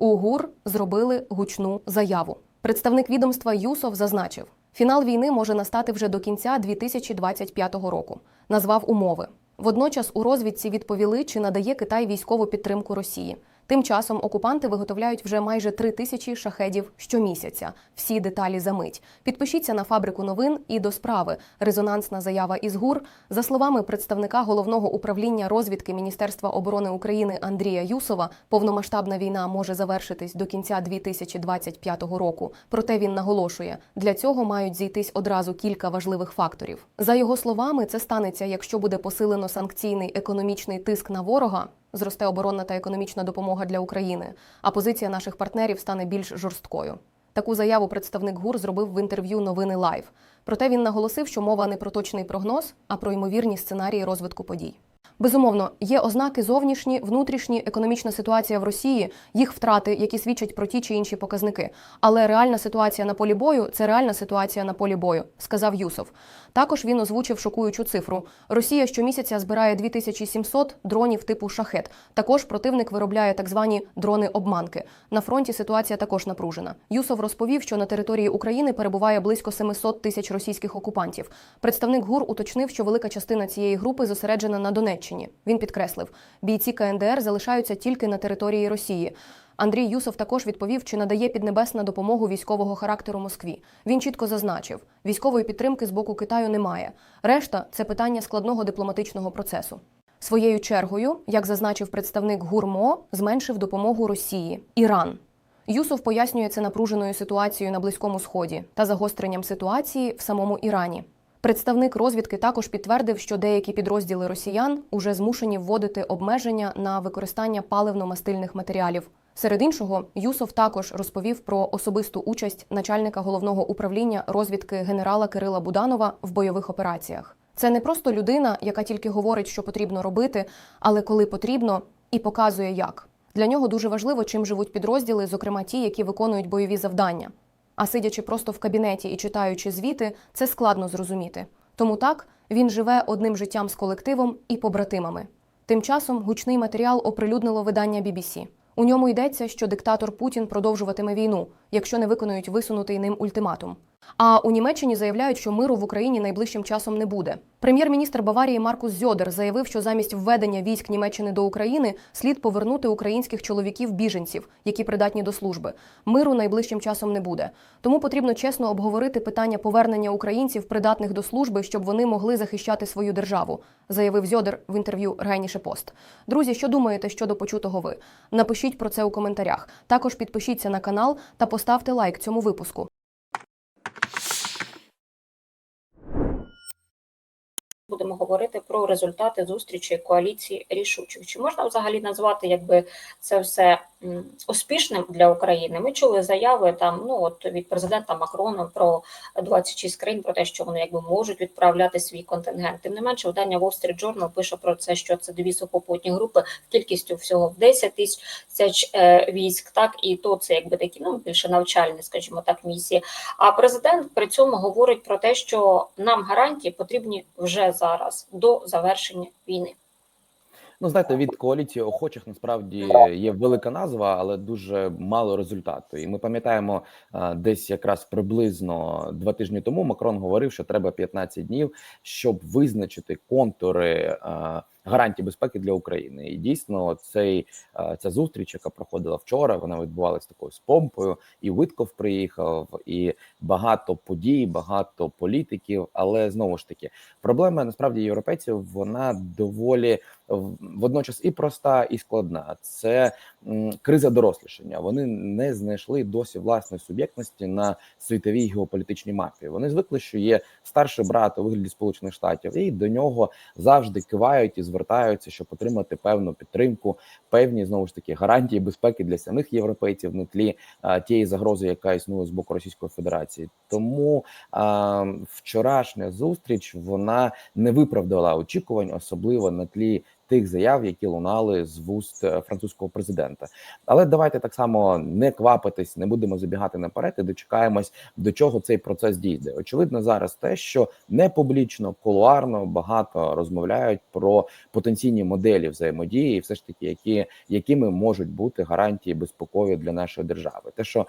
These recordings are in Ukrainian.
У ГУР зробили гучну заяву. Представник відомства Юсов зазначив, фінал війни може настати вже до кінця 2025 року. Назвав умови. Водночас у розвідці відповіли, чи надає Китай військову підтримку Росії. Тим часом окупанти виготовляють вже майже три тисячі шахедів щомісяця. Всі деталі за мить. Підпишіться на фабрику новин і до справи. Резонансна заява із ГУР. За словами представника головного управління розвідки Міністерства оборони України Андрія Юсова, повномасштабна війна може завершитись до кінця 2025 року. Проте він наголошує, для цього мають зійтись одразу кілька важливих факторів. За його словами, це станеться, якщо буде посилено санкційний економічний тиск на ворога. Зросте оборонна та економічна допомога для України, а позиція наших партнерів стане більш жорсткою. Таку заяву представник ГУР зробив в інтерв'ю Новини Лайв. Проте він наголосив, що мова не про точний прогноз, а про ймовірні сценарії розвитку подій. Безумовно, є ознаки зовнішні, внутрішні, економічна ситуація в Росії, їх втрати, які свідчать про ті чи інші показники. Але реальна ситуація на полі бою це реальна ситуація на полі бою, сказав Юсов. Також він озвучив шокуючу цифру. Росія щомісяця збирає 2700 дронів типу шахет. Також противник виробляє так звані дрони-обманки. На фронті ситуація також напружена. Юсов розповів, що на території України перебуває близько 700 тисяч російських окупантів. Представник ГУР уточнив, що велика частина цієї групи зосереджена на Донеччині. Він підкреслив, бійці КНДР залишаються тільки на території Росії. Андрій Юсов також відповів, чи надає піднебесна допомогу військового характеру Москві. Він чітко зазначив, військової підтримки з боку Китаю немає. Решта це питання складного дипломатичного процесу. Своєю чергою, як зазначив представник ГУРМО, зменшив допомогу Росії Іран. Юсов пояснює це напруженою ситуацією на Близькому Сході та загостренням ситуації в самому Ірані. Представник розвідки також підтвердив, що деякі підрозділи росіян уже змушені вводити обмеження на використання паливно-мастильних матеріалів. Серед іншого, Юсов також розповів про особисту участь начальника головного управління розвідки генерала Кирила Буданова в бойових операціях. Це не просто людина, яка тільки говорить, що потрібно робити, але коли потрібно, і показує як. Для нього дуже важливо, чим живуть підрозділи, зокрема ті, які виконують бойові завдання. А сидячи просто в кабінеті і читаючи звіти, це складно зрозуміти. Тому так він живе одним життям з колективом і побратимами. Тим часом гучний матеріал оприлюднило видання BBC. У ньому йдеться, що диктатор Путін продовжуватиме війну, якщо не виконують висунутий ним ультиматум. А у Німеччині заявляють, що миру в Україні найближчим часом не буде. Прем'єр-міністр Баварії Маркус Зьодер заявив, що замість введення військ Німеччини до України слід повернути українських чоловіків-біженців, які придатні до служби. Миру найближчим часом не буде. Тому потрібно чесно обговорити питання повернення українців, придатних до служби, щоб вони могли захищати свою державу, заявив Зьодер в інтерв'ю Райніше Пост. Друзі, що думаєте щодо почутого ви? Напишіть про це у коментарях. Також підпишіться на канал та поставте лайк цьому випуску. Будемо говорити про результати зустрічі коаліції рішучих. Чи можна взагалі назвати якби це все успішним для України? Ми чули заяви там, ну от від президента Макрона про 26 країн, про те, що вони якби можуть відправляти свій контингент. Тим не менше, видання Wall Street Journal пише про це, що це дві сухопутні групи кількістю всього в 10 тисяч е, військ, так і то це якби такі ну більше навчальні, скажімо так, місії. А президент при цьому говорить про те, що нам гарантії потрібні вже зараз до завершення війни. Ну, знаєте, від коаліції охочих насправді є велика назва, але дуже мало результату. І ми пам'ятаємо, десь якраз приблизно два тижні тому Макрон говорив, що треба 15 днів, щоб визначити контури а, гарантій безпеки для України. І дійсно, цей ця зустріч, яка проходила вчора, вона відбувалася такою з помпою. І Витков приїхав, і багато подій, багато політиків. Але знову ж таки, проблема насправді європейців вона доволі водночас і проста, і складна. Це криза дорослішання. Вони не знайшли досі власної суб'єктності на світовій геополітичній мапі. Вони звикли, що є старший брат у вигляді Сполучених Штатів, і до нього завжди кивають і звертаються, щоб отримати певну підтримку, певні знову ж таки гарантії безпеки для самих європейців на тлі а, тієї загрози, яка існує з боку Російської Федерації. Тому а, вчорашня зустріч вона не виправдала очікувань, особливо на тлі тих заяв, які лунали з вуст е, французького президента. Але давайте так само не квапитись, не будемо забігати наперед і дочекаємось, до чого цей процес дійде. Очевидно, зараз те, що не публічно, кулуарно багато розмовляють про потенційні моделі взаємодії, все ж таки, які якими можуть бути гарантії безпекові для нашої держави. Те, що е,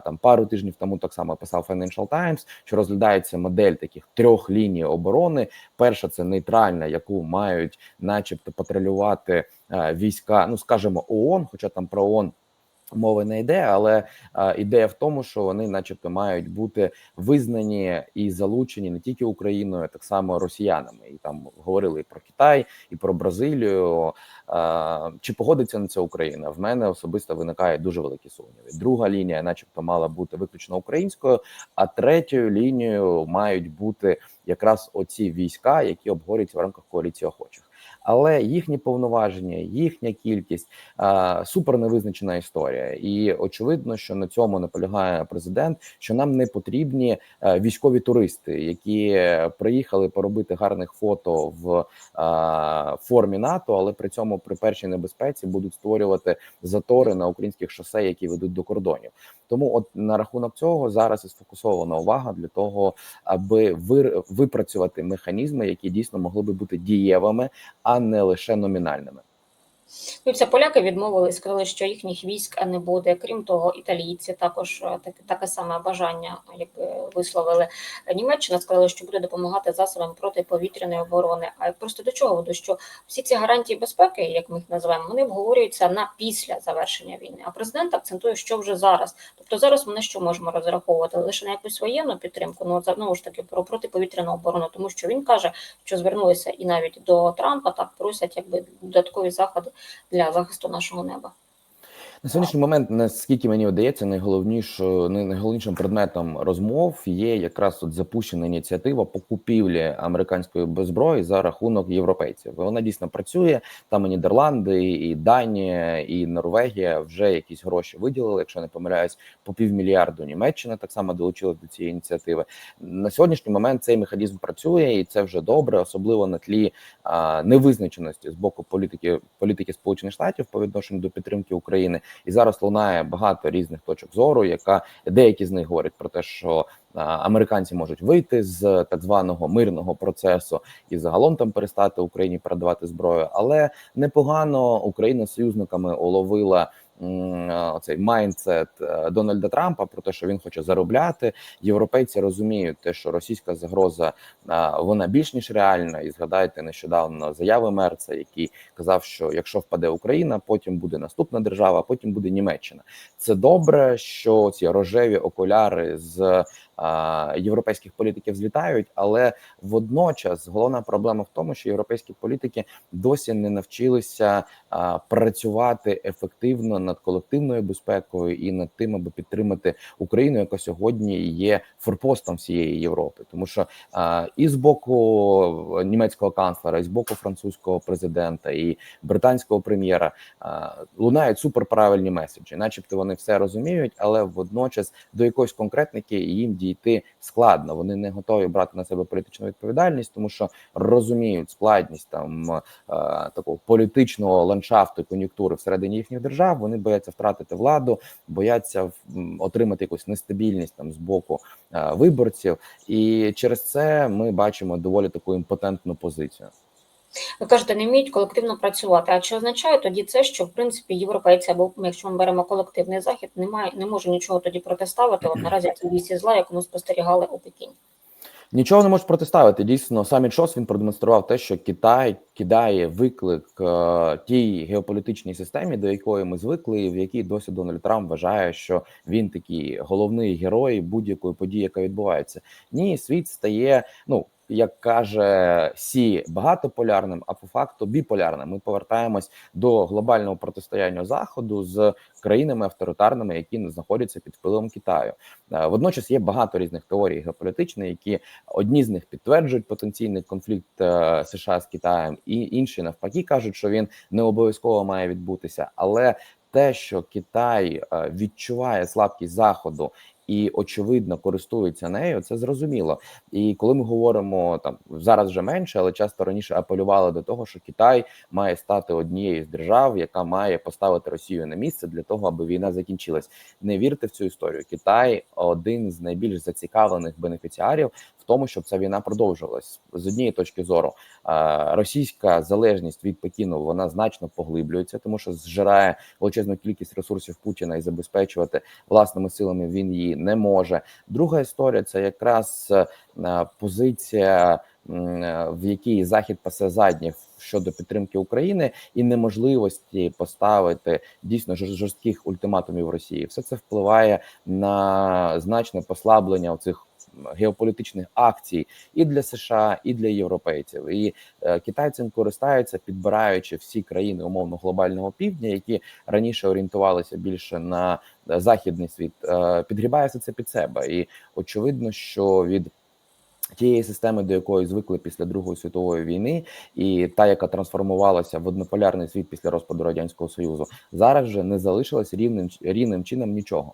там пару тижнів тому так само писав Financial Times, що розглядається модель таких трьох ліній оборони. Перша це нейтральна, яку мають, начебто, патрулювати е, війська, ну скажімо, ООН, хоча там про ООН Мови не йде, але а, ідея в тому, що вони, начебто, мають бути визнані і залучені не тільки Україною, так само росіянами. І там говорили і про Китай, і про Бразилію. А, чи погодиться на це Україна? В мене особисто виникає дуже великі сумніви. Друга лінія, начебто, мала бути виключно українською, а третьою лінією мають бути якраз оці війська, які обговорюються в рамках коаліції охочих. Але їхні повноваження, їхня кількість супер невизначена історія, і очевидно, що на цьому наполягає президент, що нам не потрібні а, військові туристи, які приїхали поробити гарних фото в а, формі НАТО, але при цьому при першій небезпеці будуть створювати затори на українських шосе, які ведуть до кордонів. Тому, от на рахунок цього зараз і сфокусована увага для того, аби випрацювати механізми, які дійсно могли би бути дієвими, а не лише номінальними. Ну, все, поляки відмовились, сказали, що їхніх військ не буде. Крім того, італійці також е, таке, таке саме бажання, якби висловили. Німеччина сказала, що буде допомагати засобам протиповітряної оборони. А просто до чого веду, що всі ці гарантії безпеки, як ми їх називаємо, вони обговорюються на після завершення війни. А президент акцентує, що вже зараз. Тобто зараз ми на що можемо розраховувати лише на якусь воєнну підтримку, ну знову ж таки про протиповітряну оборону, тому що він каже, що звернулися і навіть до Трампа так просять, якби додаткові заходи для захисту нашого неба. На сьогоднішній момент, наскільки мені видається, найголовнішою найголовнішим предметом розмов є якраз от запущена ініціатива по купівлі американської зброї за рахунок європейців. Вона дійсно працює. Там і Нідерланди, і Данія, і Норвегія вже якісь гроші виділили. Якщо не помиляюсь, по півмільярду Німеччина так само долучилась до цієї ініціативи. На сьогоднішній момент цей механізм працює, і це вже добре, особливо на тлі а, невизначеності з боку політики політики Сполучених Штатів по відношенню до підтримки України. І зараз лунає багато різних точок зору, яка деякі з них говорять про те, що американці можуть вийти з так званого мирного процесу і загалом там перестати Україні передавати зброю, але непогано Україна союзниками уловила. М, а, майндсет е, Дональда Трампа про те, що він хоче заробляти. Європейці розуміють те, що російська загроза вона більш ніж реальна. І згадайте нещодавно заяви Мерца, який казав, що якщо впаде Україна, потім буде наступна держава, потім буде Німеччина. Це добре, що ці рожеві окуляри з європейських політиків злітають, але водночас головна проблема в тому, що європейські політики досі не навчилися працювати ефективно над колективною безпекою і над тим, аби підтримати Україну, яка сьогодні є форпостом всієї Європи, тому що і з боку німецького канцлера, і з боку французького президента, і британського прем'єра лунають суперправильні меседжі, начебто вони все розуміють, але водночас до якоїсь конкретники їм дійти складно. Вони не готові брати на себе політичну відповідальність, тому що розуміють складність там е, такого політичного ландшафту кон'юнктури всередині їхніх держав. Вони бояться втратити владу, бояться отримати якусь нестабільність там з боку е, виборців, і через це ми бачимо доволі таку імпотентну позицію. Ви кажете, не вміють колективно працювати. А чи означає тоді це, що в принципі європейці або якщо ми беремо колективний захід, немає не може нічого тоді протиставити? От наразі це вісі зла, яку ми спостерігали у Пекіні. Нічого не можуть протиставити. Дійсно, саміт ШОС він продемонстрував те, що Китай кидає виклик е, тій геополітичній системі, до якої ми звикли, і в якій досі Дональд Трамп вважає, що він такий головний герой будь-якої події, яка відбувається. Ні, світ стає ну. Як каже Сі багатополярним, а по факту біполярним. Ми повертаємось до глобального протистояння заходу з країнами авторитарними, які знаходяться під впливом Китаю. Е, Водночас є багато різних теорій геополітичних, які одні з них підтверджують потенційний конфлікт е, США з Китаєм, і інші навпаки кажуть, що він не обов'язково має відбутися. Але те, що Китай е, відчуває слабкість заходу і очевидно користується нею. Це зрозуміло. І коли ми говоримо там зараз вже менше, але часто раніше апелювали до того, що Китай має стати однією з держав, яка має поставити Росію на місце для того, аби війна закінчилась. Не вірте в цю історію. Китай один з найбільш зацікавлених бенефіціарів тому, щоб ця війна продовжувалась з однієї точки зору. е, Російська залежність від Пекіну вона значно поглиблюється, тому що зжирає величезну кількість ресурсів Путіна і забезпечувати власними силами він її не може. Друга історія це якраз е, позиція, е, в якій захід пасе задніх щодо підтримки України і неможливості поставити дійсно жор- жорстких ультиматумів Росії. Все це впливає на значне послаблення цих геополітичних акцій і для США, і для європейців. І е, Китай цим користається, підбираючи всі країни умовно глобального півдня, які раніше орієнтувалися більше на е, західний світ, е, підгрібає це під себе. І очевидно, що від Тієї системи, до якої звикли після Другої світової війни, і та, яка трансформувалася в однополярний світ після розпаду радянського союзу, зараз вже не залишилось рівним рівним чином нічого.